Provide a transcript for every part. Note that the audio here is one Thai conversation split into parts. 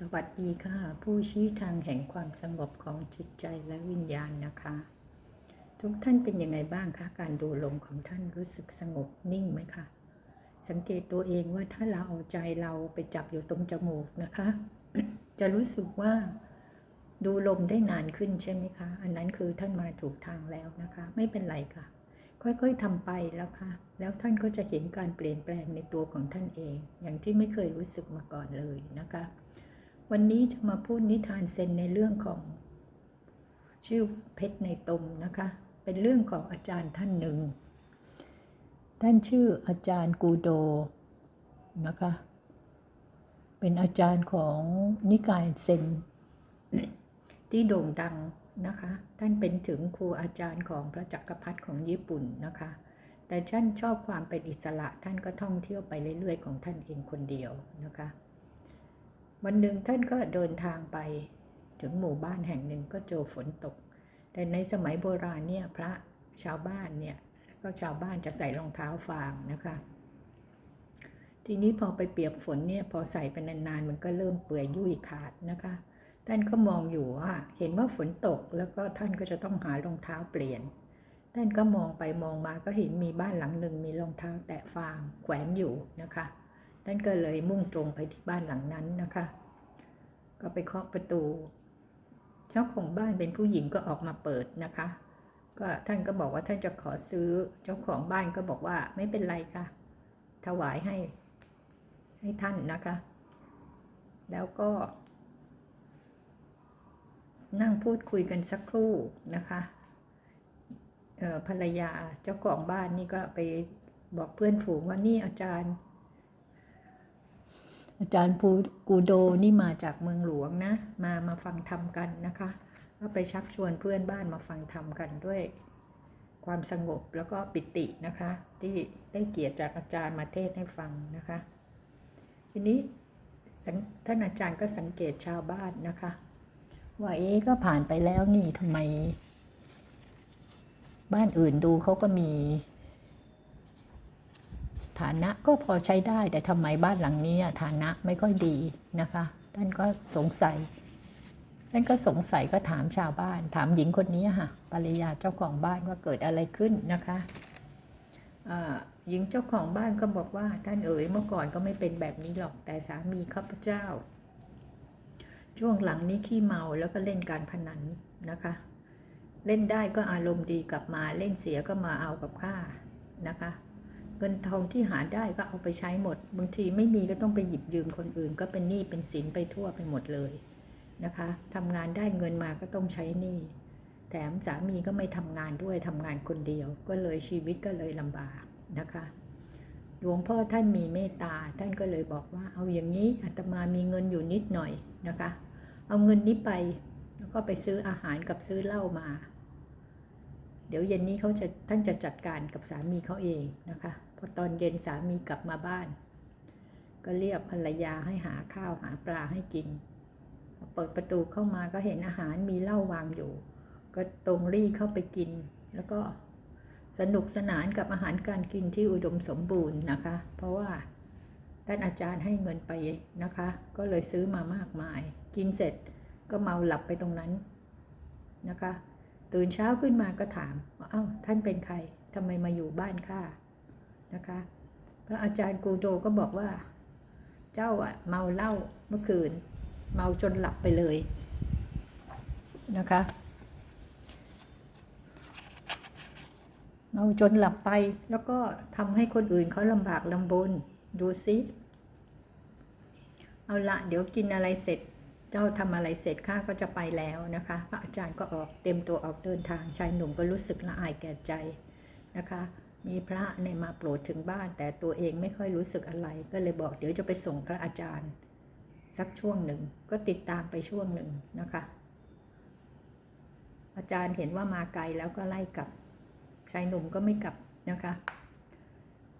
สวัสดีค่ะ ผู้ชี้ทางแห่งความสงบของจิตใจและวิญญาณนะคะ ทุกท่านเป็นยังไงบ้างคะการดูลมของท่านรู้สึกสงบนิ่งไหมคะสังเกตตัวเองว่าถ้าเราเอาใจเราไปจับอยู่ตรงจมูกนะคะ จะรู้สึกว่าดูลมได้นานขึ้นใช่ไหมคะ อันนั้นคือท่านมาถูกทางแล้วนะคะ ไม่เป็นไรค่ะ ค่อยๆทำไปแล้วค่ะ แล้วท่านก็จะเห็นการเปลี่ยนแปลงในตัวของท่านเอง อย่างที่ไม่เคยรู้สึกมาก่อนเลยนะคะ วันนี้จะมาพูดนิทานเซนในเรื่องของ ชื่อเพชรในตมนะคะ เป็นเรื่องของอาจารย์ท่านหนึ่ง ท่านชื่ออาจารย์กูโดนะคะ เป็นอาจารย์ของนิกายเซนที่โด่งดังนะคะ ท่านเป็นถึงครูอาจารย์ของพระจักรพรรดิของญี่ปุ่นนะคะ แต่ท่านชอบความเป็นอิสระท่านก็ท่องเที่ยวไปเรื่อยๆ ของท่านเองคนเดียวนะคะ วันหนึ่งท่านก็เดินทางไป ถึงหมู่บ้านแห่งหนึ่งก็เจอฝนตก แต่ในสมัยโบราณเนี่ยพระชาวบ้านเนี่ยก็ชาวบ้านจะใส่รองเท้าฟางนะคะ ทีนี้พอไปเปียกฝนเนี่ยพอใส่ไปนานๆ มันก็เริ่มเปื่อยยุ่ยขาดนะคะ ท่านก็มองอยู่ว่าเห็นว่าฝนตกแล้วก็ท่านก็จะต้องหารองเท้าเปลี่ยน ท่านก็มองไปมองมาก็เห็นมีบ้านหลังหนึ่งมีรองเท้าแตะฟางแขวนอยู่นะคะ ท่านก็เลยมุ่งตรงไปที่บ้านหลังนั้นนะคะ ก็ไปเคาะประตู เจ้าของบ้านเป็นผู้หญิงก็ออกมาเปิดนะคะ ก็ท่านก็บอกว่าท่านจะขอซื้อ เจ้าของบ้านก็บอกว่าไม่เป็นไรค่ะ ถวายให้ ให้ท่านนะคะ แล้วก็ นั่งพูดคุยกันสักครู่นะคะเออภรรยาเจ้าของบ้านนี่ก็ไปบอกเพื่อนฝูงว่านี่อาจารย์ อาจารย์ปูกูโดนี่มาจากเมืองหลวงนะ มามาฟังธรรมกันนะคะก็ไปชักชวนเพื่อนบ้านมาฟังธรรมกันด้วย ความสงบแล้วก็ปิตินะคะ ที่ได้เกียรติจากอาจารย์มาเทศให้ฟังนะคะ ทีนี้ท่านอาจารย์ก็สังเกตชาวบ้านนะคะว่าเอ๊ก็ผ่านไปแล้วนี่ทำไม บ้านอื่นดูเขาก็มี ฐานะก็พอใช้ได้แต่ทำไมบ้านหลังนี้ฐานะไม่ค่อยดีนะคะ ท่านก็สงสัย ท่านก็สงสัยก็ถามชาวบ้าน ถามหญิงคนนี้ค่ะภรรยาเจ้าของบ้านว่าเกิดอะไรขึ้นนะคะหญิงเจ้าของบ้านก็บอกว่าท่านเอ๋ยเมื่อก่อนก็ไม่เป็นแบบนี้หรอกแต่สามีข้าพเจ้า ช่วงหลังนี้ขี้เมาแล้วก็เล่นการพนันนะคะ เล่นได้ก็อารมณ์ดีกลับมาเล่นเสียก็มาเอากับข้านะคะ งินทองที่หาได้ก็เอาไปใช้หมด บางทีไม่มีก็ต้องไปหยิบยืมคนอื่น ก็เป็นหนี้เป็นสินไปทั่วไปหมดเลยนะคะทำงานได้เงินมาก็ต้องใช้หนี้แถมสามีก็ไม่ทำงานด้วยทำงานคนเดียว ก็เลยชีวิตก็เลยลำบากนะคะหลวงพ่อท่านมีเมตตาท่านก็เลยบอกว่า เอาอย่างนี้อาตมามีเงินอยู่นิดหน่อยนะคะ เอาเงินนี้ไปแล้วก็ไปซื้ออาหารกับซื้อเหล้ามา เดี๋ยวเย็นนี้เขาจะท่านจะจัดการกับสามีเขาเองนะคะ อตอนเย็นสามีกลับมาบ้าน ก็เรียกภรรยาให้หาข้าวหาปลาให้กิน เปิดประตูเข้ามาก็เห็นอาหารมีเหล้าวางอยู่ ก็ตรงรีเข้าไปกิน แล้วก็สนุกสนานกับอาหารการกินที่อุดมสมบูรณ์นะคะ เพราะว่าท่านอาจารย์ให้เงินไปนะคะ ก็เลยซื้อมามากมาย กินเสร็จก็เมาหลับไปตรงนั้นนะคะ ตื่นเช้าขึ้นมาก็ถามว่าเอ้าท่านเป็นใครทำไมมาอยู่บ้านข้า นะคะ พระอาจารย์กูโดก็บอกว่า เจ้าอะเมาเหล้าเมื่อคืน เมาจนหลับไปเลยนะคะ เมาจนหลับไปแล้วก็ทำให้คนอื่นเขาลำบากลำบนดูสิเอาละเดี๋ยวกินอะไรเสร็จเจ้าทำอะไรเสร็จข้าก็จะไปแล้วนะคะ พระอาจารย์ก็ออกเต็มตัวออกเดินทางชายหนุ่มก็รู้สึกละอายแก่ใจนะคะ มีพระเนี่ยมาโปรดถึงบ้าน แต่ตัวเองไม่ค่อยรู้สึกอะไร ก็เลยบอกเดี๋ยวจะไปส่งพระอาจารย์ สักช่วงหนึ่งก็ติดตามไปช่วงหนึ่งนะคะ อาจารย์เห็นว่ามาไกลแล้วก็ไล่กลับชายหนุ่มก็ไม่กลับนะคะ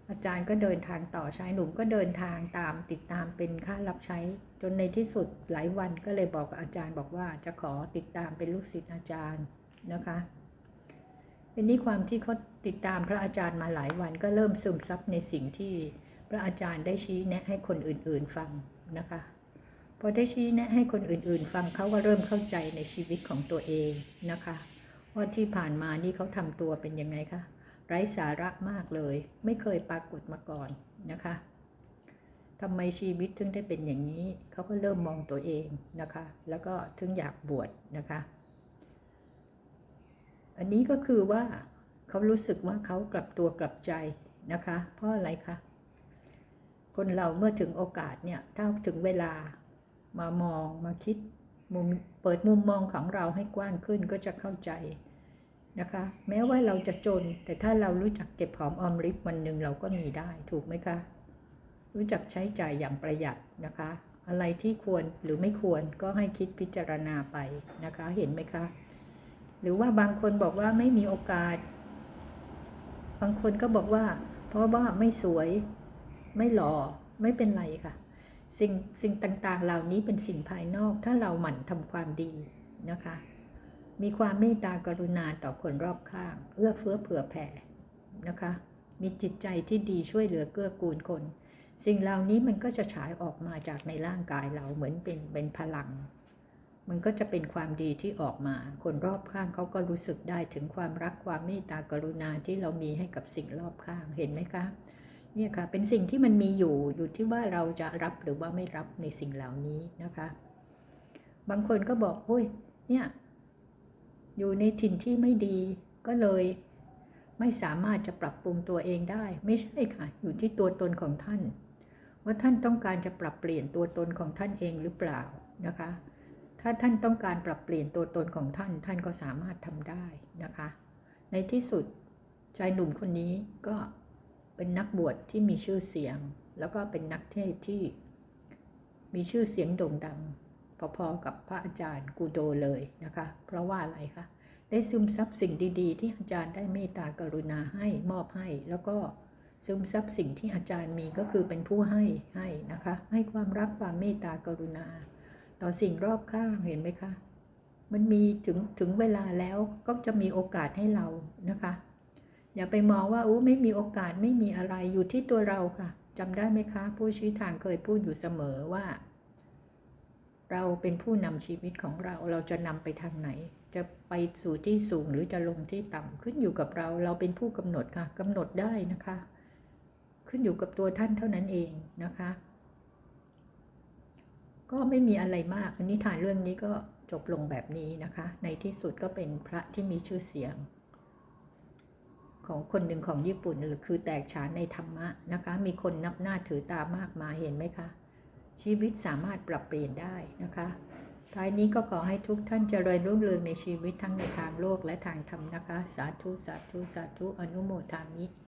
อาจารย์ก็เดินทางต่อชายหนุ่มก็เดินทางตามติดตามเป็นค่ารับใช้จนในที่สุดหลายวันก็เลยบอกกับอาจารย์บอกว่าจะขอติดตามเป็นลูกศิษย์อาจารย์นะคะ เป็นนี้ความที่เขาติดตามพระอาจารย์มาหลายวันก็เริ่มซึมซับในสิ่งที่พระอาจารย์ได้ชี้แนะให้คนอื่น ๆฟังนะคะพพอได้ชี้แนะให้คนอื่น ๆ ฟังเขาก็เริ่มเข้าใจในชีวิตของตัวเองนะคะ ว่าที่ผ่านมานี่เขาทำตัวเป็นยังไงคะไร้สาระมากเลย ไม่เคยปรากฏมาก่อนนะคะทำไมชีวิตถึงได้เป็นอย่างนี้ เขาก็เริ่มมองตัวเองนะคะ แล้วก็ถึงอยากบวชนะคะ อันนี้ก็คือว่าเขารู้สึกว่าเขากลับตัวกลับใจนะคะ เพราะอะไรคะ คนเราเมื่อถึงโอกาสเนี่ยถ้าถึงเวลามามองมาคิดมุมเปิดมุมมองของเราให้กว้างขึ้นก็จะเข้าใจนะคะ แม้ว่าเราจะจน แต่ถ้าเรารู้จักเก็บหอมออมริบวันหนึ่งเราก็มีได้ถูกไหมคะ รู้จักใช้จ่ายอย่างประหยัดนะคะ อะไรที่ควรหรือไม่ควรก็ให้คิดพิจารณาไปนะคะ เห็นไหมคะ หรือว่าบางคนบอกว่าไม่มีโอกาส บางคนก็บอกว่า เพราะว่าไม่สวย ไม่หล่อ ไม่เป็นไรค่ะ สิ่งสิ่งต่างๆ เหล่านี้เป็นสิ่งภายนอก ถ้าเราหมั่นทำความดีนะคะ มีความเมตตากรุณาต่อคนรอบข้าง เอื้อเฟื้อเผื่อแผ่นะคะ มีจิตใจที่ดีช่วยเหลือเกื้อกูลคน สิ่งเหล่านี้มันก็จะฉายออกมาจากในร่างกายเราเหมือนเป็นเป็นพลัง มันก็จะเป็นความดีที่ออกมา คนรอบข้างเขาก็รู้สึกได้ถึงความรักความเมตตากรุณาที่เรามีให้กับสิ่งรอบข้างเห็นไหมคะเนี่ยค่ะเป็นสิ่งที่มันมีอยู่อยู่ที่ว่าเราจะรับหรือว่าไม่รับในสิ่งเหล่านี้นะคะ บางคนก็บอกโอ้ยเนี่ยอยู่ในถิ่นที่ไม่ดีก็เลย ไม่สามารถจะปรับปรุงตัวเองได้ ไม่ใช่ค่ะ อยู่ที่ตัวตนของท่าน ว่าท่านต้องการจะปรับเปลี่ยนตัวตนของท่านเองหรือเปล่านะคะ ถ้าท่านต้องการปรับเปลี่ยนตัวตนของท่าน ท่านก็สามารถทำได้นะคะ ในที่สุดชายหนุ่มคนนี้ก็เป็นนักบวชที่มีชื่อเสียง แล้วก็เป็นนักเทศที่มีชื่อเสียงโด่งดัง พอๆกับพระอาจารย์กูโดเลยนะคะ เพราะว่าอะไรคะได้ซึมซับสิ่งดีๆ ที่อาจารย์ได้เมตตากรุณาให้มอบให้ แล้วก็ซึมซับสิ่งที่อาจารย์มีก็คือเป็นผู้ให้ให้นะคะ ให้ความรักความเมตตากรุณา ต่อสิ่งรอบข้างเห็นไหมคะ มันมีถึงถึงเวลาแล้วก็จะมีโอกาสให้เรานะคะ อย่าไปมองว่าอู้ไม่มีโอกาสไม่มีอะไรอยู่ที่ตัวเราค่ะจำได้ไหมคะ ผู้ชี้ทางเคยพูดอยู่เสมอว่า เราเป็นผู้นำชีวิตของเราเราจะนำไปทางไหน จะไปสู่ที่สูงหรือจะลงที่ต่ำขึ้นอยู่กับเราเราเป็นผู้กำหนดค่ะกำหนดได้นะคะ ขึ้นอยู่กับตัวท่านเท่านั้นเองนะคะ ก็ไม่มีอะไรมาก อันนี้ฐานเรื่องนี้ก็จบลงแบบนี้นะคะ ในที่สุดก็เป็นพระที่มีชื่อเสียง ของคนหนึ่งของญี่ปุ่นหรือคือแตกฉานในธรรมะนะคะ มีคนนับหน้าถือตามากมายเห็นไหมคะ ชีวิตสามารถปรับเปลี่ยนได้นะคะ ท้ายนี้ก็ขอให้ทุกท่านเจริญรุ่งเรืองในชีวิตทั้งในทางโลกและทางธรรมนะคะ สาธุสาธุสาธุอนุโมทามิ